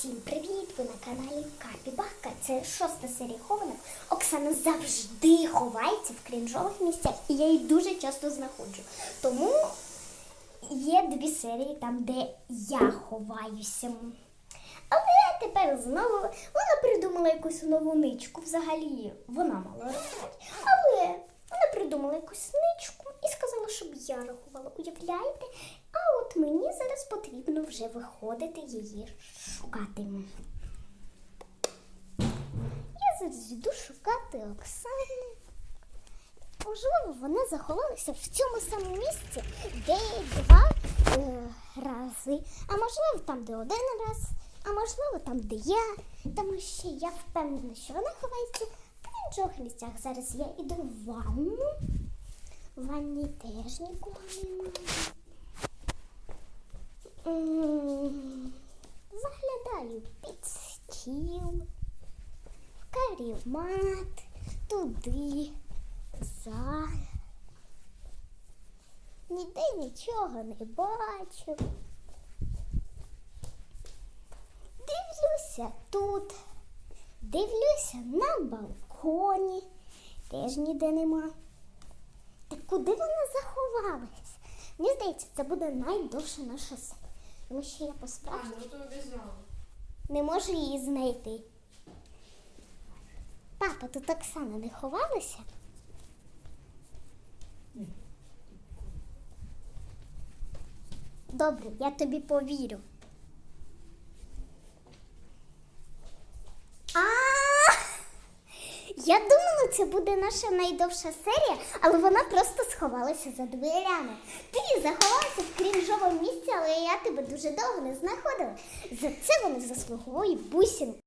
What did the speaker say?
Всім привіт! Ви на каналі Капібака. Це шоста серія хованок. Оксана завжди ховається в крінжових місцях, і я її дуже часто знаходжу. Тому є дві серії там, де я ховаюся. Але тепер знову вона придумала якусь нову ничку. Взагалі вона мала рахувати. Але вона придумала якусь ничку і сказала, щоб я рахувала. Уявляєте? А от мені зараз потрібно вже виходити її шукати. Я зараз йду шукати Оксани. Можливо, вона заховалася в цьому самому місці, де два е, рази. А можливо, там, де один раз, а можливо, там, де я. Тому що я впевнена, що вона ховається в інших місцях. Зараз я йду в ванну. В ванні теж нікого немає. Заглядаю під стіл, в карімат, туди, за. Ніде нічого не бачу. Дивлюся тут, дивлюся на балконі, теж ніде нема. Так куди вона заховалась? Мені здається, це буде найдовша наша серія. Тому що я А, ну то обізнала. Не можу її знайти. Папа, тут Оксана не ховалася? Добре, я тобі повірю. А! Я думала, це буде наша найдовша серія, але вона просто сховалася за дверями. Ти заховалася в крінжовому місці, але я тебе дуже довго не знаходила. За це вони заслуговують бусін.